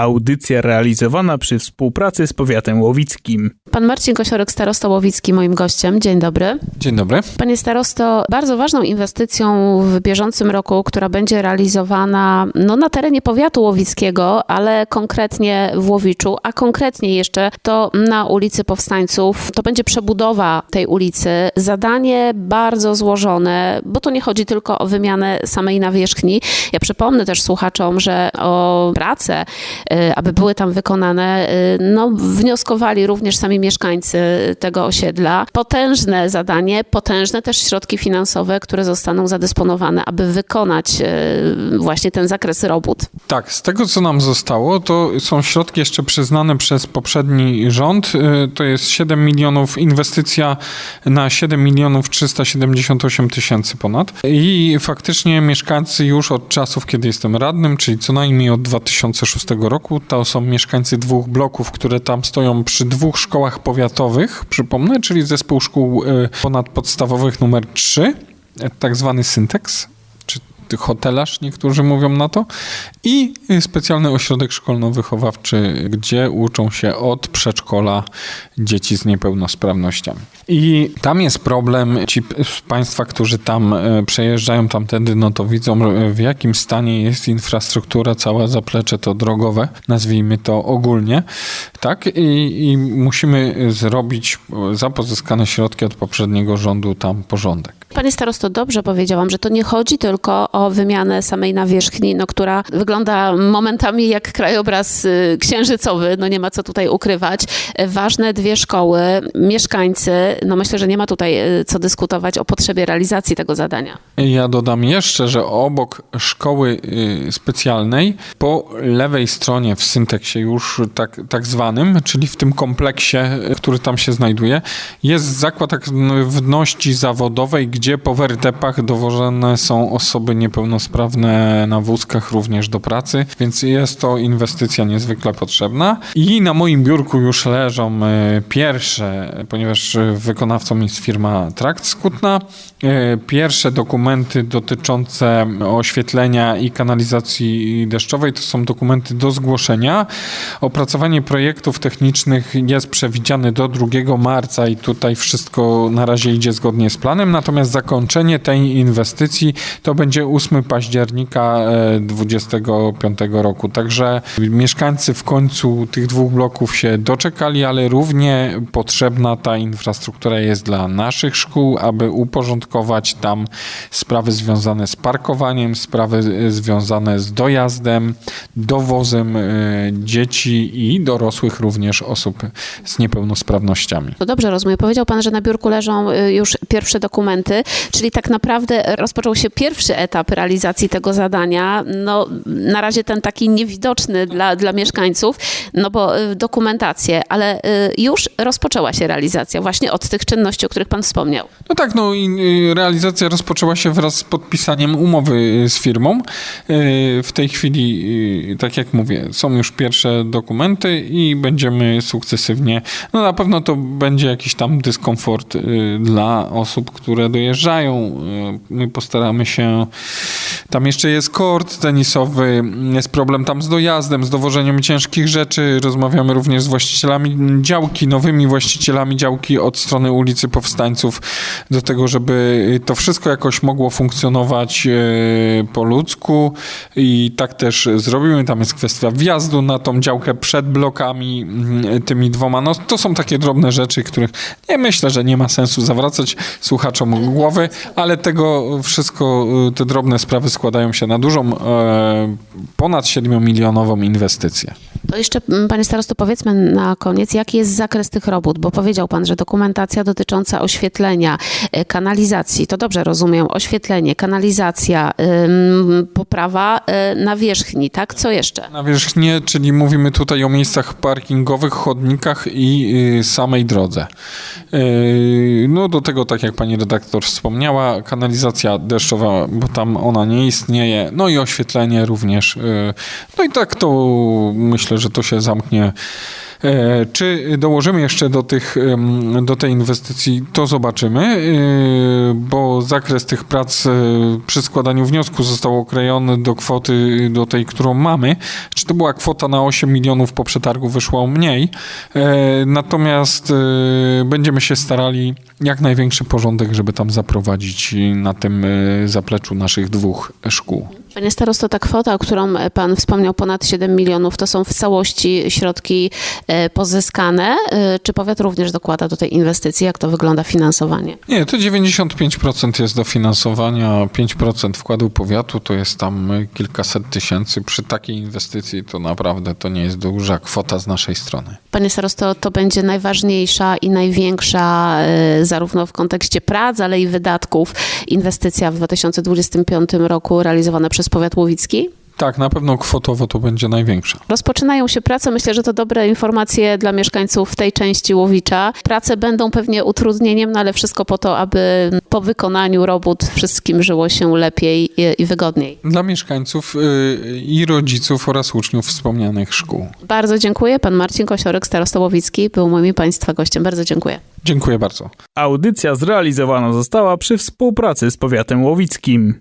Audycja realizowana przy współpracy z powiatem łowickim. Pan Marcin Kosiorek, starosta Łowicki, moim gościem. Dzień dobry. Dzień dobry. Panie starosto, bardzo ważną inwestycją w bieżącym roku, która będzie realizowana no, na terenie powiatu łowickiego, ale konkretnie w Łowiczu, a konkretnie jeszcze to na ulicy Powstańców, to będzie przebudowa tej ulicy. Zadanie bardzo złożone, bo to nie chodzi tylko o wymianę samej nawierzchni. Ja przypomnę też słuchaczom, że o prace, y, aby były tam wykonane, y, no, wnioskowali również sami mieszkańcy tego osiedla. Potężne zadanie, potężne też środki finansowe, które zostaną zadysponowane, aby wykonać y, właśnie ten zakres robót. Tak, z tego co nam zostało, to są środki jeszcze przyznane przez poprzedni rząd. Y, To jest 7 milionów, inwestycja na 7 milionów 378 tysięcy ponad. I faktycznie mieszkańcy już od czasów, kiedy jestem radnym, czyli co najmniej od 2006 roku, to są mieszkańcy dwóch bloków, które tam stoją przy dwóch szkołach powiatowych, przypomnę, czyli zespół szkół y, ponadpodstawowych numer 3, tak zwany Syntex, hotelarz, niektórzy mówią na to, i specjalny ośrodek szkolno-wychowawczy, gdzie uczą się od przedszkola dzieci z niepełnosprawnościami. I tam jest problem, ci z Państwa, którzy tam e, przejeżdżają tamtędy, no to widzą e, w jakim stanie jest infrastruktura, całe zaplecze to drogowe, nazwijmy to ogólnie, tak? I, i musimy zrobić e, za pozyskane środki od poprzedniego rządu tam porządek. Panie starosto, dobrze powiedziałam, że to nie chodzi tylko o wymianę samej nawierzchni, no, która wygląda momentami jak krajobraz y, księżycowy, no nie ma co tutaj ukrywać. E, Ważne dwie szkoły, mieszkańcy, no myślę, że nie ma tutaj y, co dyskutować o potrzebie realizacji tego zadania. Ja dodam jeszcze, że obok szkoły y, specjalnej, po lewej stronie w Synteksie już tak, tak zwanym, czyli w tym kompleksie, y, który tam się znajduje, jest zakład aktywności zawodowej, gdzie po wertepach dowożone są osoby niepełnosprawne na wózkach również do pracy, więc jest to inwestycja niezwykle potrzebna. I na moim biurku już leżą y, pierwsze, ponieważ wykonawcą jest firma Trakt Skutna, y, pierwsze dokumenty dotyczące oświetlenia i kanalizacji deszczowej to są dokumenty do zgłoszenia. Opracowanie projektów technicznych jest przewidziane do 2 marca i tutaj wszystko na razie idzie zgodnie z planem, natomiast zakończenie tej inwestycji to będzie 8 października e, 25 roku. Także mieszkańcy w końcu tych dwóch bloków się doczekali, ale równie potrzebna ta infrastruktura jest dla naszych szkół, aby uporządkować tam sprawy związane z parkowaniem, sprawy e, związane z dojazdem, dowozem e, dzieci i dorosłych również osób z niepełnosprawnościami. To dobrze rozumiem. Powiedział pan, że na biurku leżą już pierwsze dokumenty, czyli tak naprawdę rozpoczął się pierwszy etap realizacji tego zadania. No, na razie ten taki niewidoczny dla, dla mieszkańców, no bo y, dokumentację, ale y, już rozpoczęła się realizacja właśnie od tych czynności, o których pan wspomniał. No tak, no i y, realizacja rozpoczęła się wraz z podpisaniem umowy z firmą. W tej chwili, tak jak mówię, są już pierwsze dokumenty i będziemy sukcesywnie, no na pewno to będzie jakiś tam dyskomfort dla osób, które dojeżdżają. Y, My postaramy się, tam jeszcze jest kort tenisowy, jest problem tam z dojazdem, z dowożeniem ciężkich rzeczy. Rozmawiamy również z właścicielami działki, nowymi właścicielami działki od strony ulicy Powstańców, do tego, żeby to wszystko jakoś mogło funkcjonować e, po ludzku i tak też zrobimy. Tam jest kwestia wjazdu na tą działkę przed blokami, mm, tymi dwoma. No, to są takie drobne rzeczy, których nie myślę, że nie ma sensu zawracać słuchaczom głowy, ale tego wszystko, e, te drobne sprawy składają się na dużą, e, ponad 7-milionową inwestycję. To jeszcze, mm, panie starosto, powiedzmy na koniec, jaki jest zakres tych robót, bo powiedział pan, że dokumentacja dotycząca oświetlenia, y, kanalizacji, to dobrze rozumiem, oświetlenie, kanalizacja, poprawa y, nawierzchni, tak? Co jeszcze? Nawierzchnię, czyli mówimy tutaj o miejscach parkingowych, chodnikach i y, samej drodze. No do tego, tak jak pani redaktor wspomniała, kanalizacja deszczowa, bo tam ona nie istnieje, no i oświetlenie również. y, No i tak to myślę, że to się zamknie Czy dołożymy jeszcze do, tych, do tej inwestycji, to zobaczymy, e, bo zakres tych prac e, przy składaniu wniosku został okrojony do kwoty, do tej, którą mamy. Czy to była kwota na 8 milionów po przetargu, wyszło mniej. E, Natomiast e, będziemy się starali jak największy porządek, żeby tam zaprowadzić na tym e, zapleczu naszych dwóch szkół. Panie starosto, ta kwota, o którą pan wspomniał, ponad 7 milionów, to są w całości środki e, pozyskane. E, Czy powiat również dokłada do tej inwestycji? Jak to wygląda finansowanie? Nie, to 95% jest dofinansowania, 5% wkładu powiatu to jest tam kilkaset tysięcy. Przy takiej inwestycji to naprawdę to nie jest duża kwota z naszej strony. Panie starosto, to będzie najważniejsza i największa e, zarówno w kontekście prac, ale i wydatków inwestycja w 2025 roku realizowana przez powiat łowicki? Tak, na pewno kwotowo to będzie największa. Rozpoczynają się prace. Myślę, że to dobre informacje dla mieszkańców tej części Łowicza. Prace będą pewnie utrudnieniem, no ale wszystko po to, aby po wykonaniu robót wszystkim żyło się lepiej i, i wygodniej. Dla mieszkańców y, i rodziców oraz uczniów wspomnianych szkół. Bardzo dziękuję. Pan Marcin Kosiorek, starosta Łowicki, był moim Państwa gościem. Bardzo dziękuję. Dziękuję bardzo. Audycja zrealizowana została przy współpracy z powiatem łowickim.